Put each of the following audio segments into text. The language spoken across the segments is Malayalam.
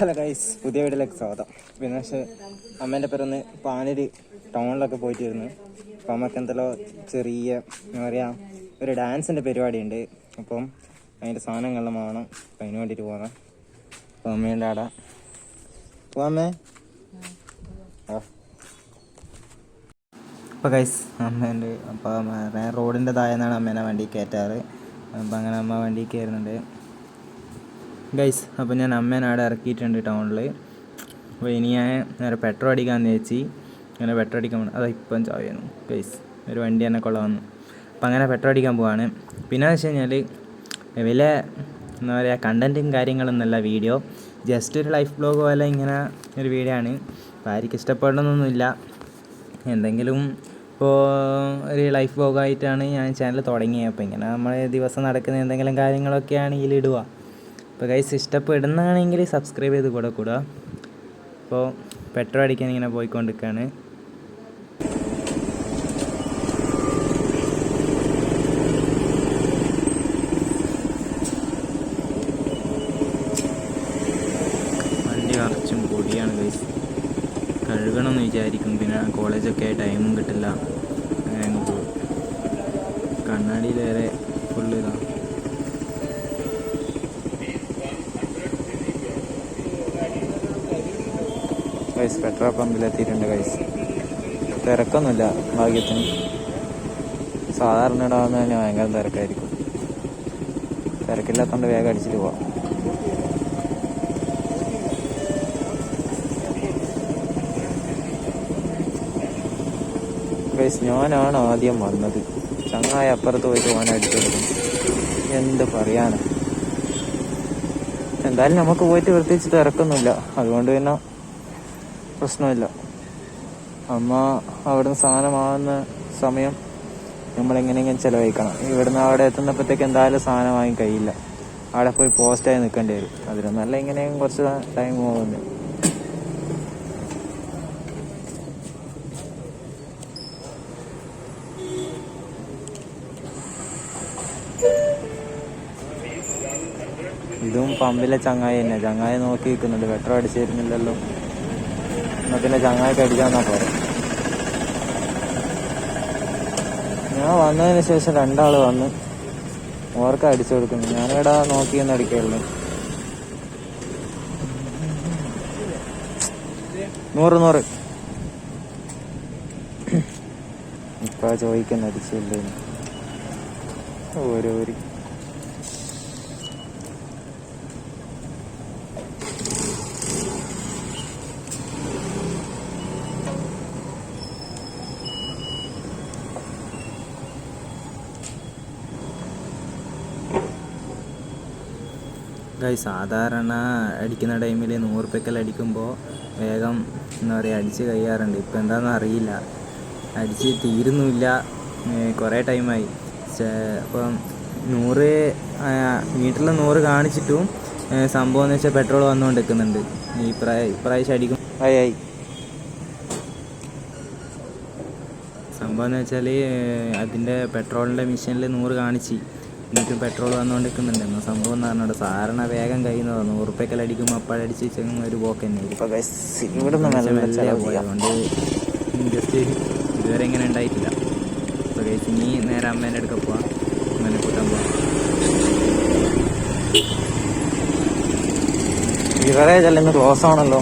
ഹലോ ഗൈസ് പുതിയ വീട്ടിലേക്ക് സ്വാഗതം. പിന്നെ പക്ഷേ അമ്മേന്റെ പേരൊന്ന് പാനൂര് ടൗണിലൊക്കെ പോയിട്ടിരുന്നു. അപ്പോൾ അപ്പം അമ്മയ്ക്ക് എന്തെല്ലോ ചെറിയ എന്താ പറയുക ഒരു ഡാൻസിന്റെ പരിപാടിയുണ്ട്. അപ്പം അതിന്റെ സാധനങ്ങളെല്ലാം വേണം. അപ്പം അതിന് വേണ്ടിയിട്ട് പോകണം അപ്പം അമ്മേന്റെ ആടെ. പോവാമേ അപ്പോൾ ഗൈസ് അമ്മേന്റെ അപ്പോൾ റോഡിന്റെ താഴെന്നാണ് അമ്മേനെ വണ്ടി കയറ്റാറ്. അപ്പം അങ്ങനെ അമ്മ വണ്ടി കയറുന്നുണ്ട്. ഗൈസ് അപ്പോൾ ഞാൻ അമ്മേനെ അവിടെ ഇറക്കിയിട്ടുണ്ട് ടൗണിൽ അപ്പോൾ ഇനി ഞാൻ നേരെ പെട്രോൾ അടിക്കാമെന്ന് ചേച്ചി അങ്ങനെ പെട്രോൾ അടിക്കാൻ പോകണം അതാ ഇപ്പം ചാവുന്നു ഗൈസ് ഒരു വണ്ടി തന്നെ കൊള്ള വന്നു. അപ്പം അങ്ങനെ പെട്രോൾ അടിക്കാൻ പോവാണ്. പിന്നെ എന്ന് വെച്ച് കഴിഞ്ഞാൽ വില എന്താ പറയുക കണ്ടന്റും കാര്യങ്ങളൊന്നുമല്ല വീഡിയോ ജസ്റ്റ് ഒരു ലൈഫ് ബ്ലോഗ് പോലെ ഇങ്ങനെ ഒരു വീഡിയോ ആണ്. അപ്പോൾ ആർക്കും ഇഷ്ടപ്പെടണമെന്നൊന്നുമില്ല എന്തെങ്കിലും ഇപ്പോൾ ഒരു ലൈഫ് ബ്ലോഗായിട്ടാണ് ഞാൻ ചാനൽ തുടങ്ങിയത് അപ്പോൾ ഇങ്ങനെ നമ്മൾ ദിവസം നടക്കുന്ന എന്തെങ്കിലും കാര്യങ്ങളൊക്കെയാണ് ഇതിൽ ഇടുക അപ്പോൾ ഗൈസ് ഇഷ്ടപ്പെടുന്നതാണെങ്കിൽ സബ്സ്ക്രൈബ് ചെയ്ത് കൂടെ കൂടുക. അപ്പോൾ പെട്രോൾ അടിക്കാൻ ഇങ്ങനെ പോയിക്കൊണ്ടിരിക്കുകയാണ് വണ്ടി നിറച്ചും പൊടിയാണ് കൈസ് കഴുകണമെന്ന് വിചാരിക്കും പിന്നെ കോളേജൊക്കെ ടൈമും കിട്ടില്ല. കണ്ണാടിയിലേറെ ഫുള്ള് ഇതാണ് ഗൈസ് പെട്രോൾ പമ്പിൽ എത്തിയിട്ടുണ്ട് ഗൈസ് തിരക്കൊന്നുമില്ല ഭാഗ്യത്തിന്. സാധാരണ ഇടാവുന്ന തന്നെ ഭയങ്കര തിരക്കായിരിക്കും. തിരക്കില്ലാത്തതുകൊണ്ട് വേഗം അടിച്ചിട്ട് പോവാം. ഗൈസ് ഞാനാണ് ആദ്യം വന്നത്. ചങ്ങായ അപ്പുറത്ത് പോയിട്ട് പോകാൻ അടിച്ചെടുക്കും എന്ത് പറയാനാണ് എന്തായാലും നമുക്ക് പോയിട്ട് പ്രത്യേകിച്ച് തിരക്കൊന്നുമില്ല. അതുകൊണ്ട് പിന്നെ പ്രശ്നമില്ല. അമ്മ അവിടുന്ന് സാധനമാകുന്ന സമയം നമ്മൾ നമ്മളെങ്ങനെയെങ്കിലും ചിലവഴിക്കണം. ഇവിടുന്ന് അവിടെ എത്തുന്നപ്പോഴത്തേക്ക് എന്തായാലും സാധനം വാങ്ങി കഴിയില്ല. അവിടെ പോയി പോസ്റ്റായി നിൽക്കേണ്ടി വരും. അതിലൊന്നല്ല ഇങ്ങനെയും കുറച്ച് ടൈം പോകുന്നു. ഇതും പമ്പിലെ ചങ്ങായി തന്നെ. ചങ്ങായി നോക്കി നിൽക്കുന്നുണ്ട്. പെട്രോൾ അടിച്ചു തരുന്നില്ലല്ലോ എന്നാ പിന്നെ ചങ്ങായിട്ട് അടിക്കാന്നാ പോരെ. ഞാൻ വന്നതിന് ശേഷം രണ്ടാൾ വന്ന് ഓർക്ക് അടിച്ചു കൊടുക്കുന്നു. ഞാനിവിടെ നോക്കിയെന്ന് അടിക്കുള്ളൂ നൂറ് നൂറ്. ഇപ്പൊ ചോദിക്കുന്ന അടിച്ചില്ലേ ഓരോ ഗൈ സാധാരണ അടിക്കുന്ന ടൈമിൽ നൂറുപ്യക്കൽ അടിക്കുമ്പോൾ വേഗം എന്താ പറയുക അടിച്ച് കഴിയാറുണ്ട് ഇപ്പം എന്താണെന്ന് അറിയില്ല. അടിച്ച് തീരുന്നുമില്ല കുറേ ടൈമായി. അപ്പം നൂറ് മീറ്ററിൽ നൂറ് കാണിച്ചിട്ടും സംഭവം എന്ന് വെച്ചാൽ പെട്രോൾ വന്നുകൊണ്ട് നിൽക്കുന്നുണ്ട് ഈ പ്രായ ഇപ്രാവശ്യം അടിക്കും. ആയി ആയി. സംഭവം എന്ന് വെച്ചാൽ അതിന്റെ പെട്രോളിന്റെ മിഷനിൽ നൂറ് കാണിച്ച്. എന്നിട്ടും പെട്രോൾ വന്നുകൊണ്ടിരിക്കുന്നുണ്ട്. എന്നാൽ സംഭവം എന്ന് പറഞ്ഞാൽ സാധാരണ വേഗം കഴിയുന്ന പറഞ്ഞു. ഉറപ്പൊക്കെ അടിക്കുമ്പോൾ അപ്പഴടിച്ച് ചെങ്ങ ഒരു പോക്ക് തന്നെ അതുകൊണ്ട് ജസ്റ്റ് ഇതുവരെ ഇങ്ങനെ ഉണ്ടായിട്ടില്ല. അപ്പോൾ കേസ് ഇനി നേരെ അമ്മേന്റെ അടുക്ക പോവാം. അമ്മേനെ കൂട്ടാൻ പോവാം. ഇവരെ അല്ല ഇന്ന് ക്ലോസ് ആണല്ലോ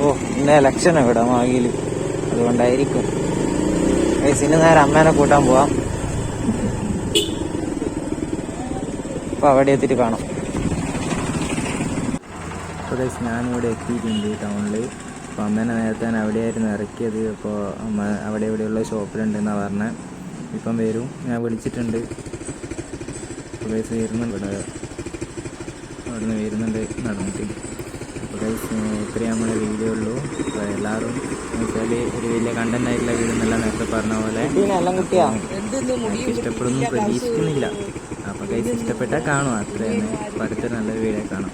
ഓ ഇന്ന് ഇലക്ഷൻ ഇവിടെ മാഗിയിൽ അതുകൊണ്ടായിരിക്കും. ഇന്ന് ഇനി നേരെ അമ്മേനെ കൂട്ടാൻ പോവാം. അപ്പൊ അവിടെ എത്തിയിട്ട് കാണാം. അപ്പോൾ ഗൈസ് ഞാനിവിടെ എത്തിയിട്ടുണ്ട് ടൗണിൽ അപ്പോൾ അമ്മേനെ നേരത്തെ ഞാൻ അവിടെയായിരുന്നു ഇറക്കിയത്. അപ്പോൾ അമ്മ അവിടെ ഇവിടെയുള്ള ഷോപ്പിലുണ്ടെന്നാണ് പറഞ്ഞത് ഇപ്പം വരും. ഞാൻ വിളിച്ചിട്ടുണ്ട്. അപ്പോൾ ഗൈസ് വരുന്നുണ്ട് ഇവിടെ. അവിടെ നിന്ന് വരുന്നുണ്ട്. നടന്നിട്ട് അപ്പോൾ ഗൈസ് ഇത്രയും നമ്മുടെ വീഡിയോ ഉള്ളൂ. അപ്പോൾ എല്ലാവരും എന്ന് വെച്ചാൽ ഒരു വലിയ കണ്ടന്റ് ആയിട്ടുള്ള വീഡിയോ എന്നല്ല നേരത്തെ പറഞ്ഞ പോലെ എനിക്ക് ഇഷ്ടപ്പെടുന്നു പ്രതീക്ഷിക്കുന്നില്ല. അപ്പോൾ ഗൈസ് ഇഷ്ടപ്പെട്ടാൽ കാണും അത്ര തന്നെ അപ്പോൾ അടുത്തൊരു നല്ലൊരു വീഡിയോ കാണാം.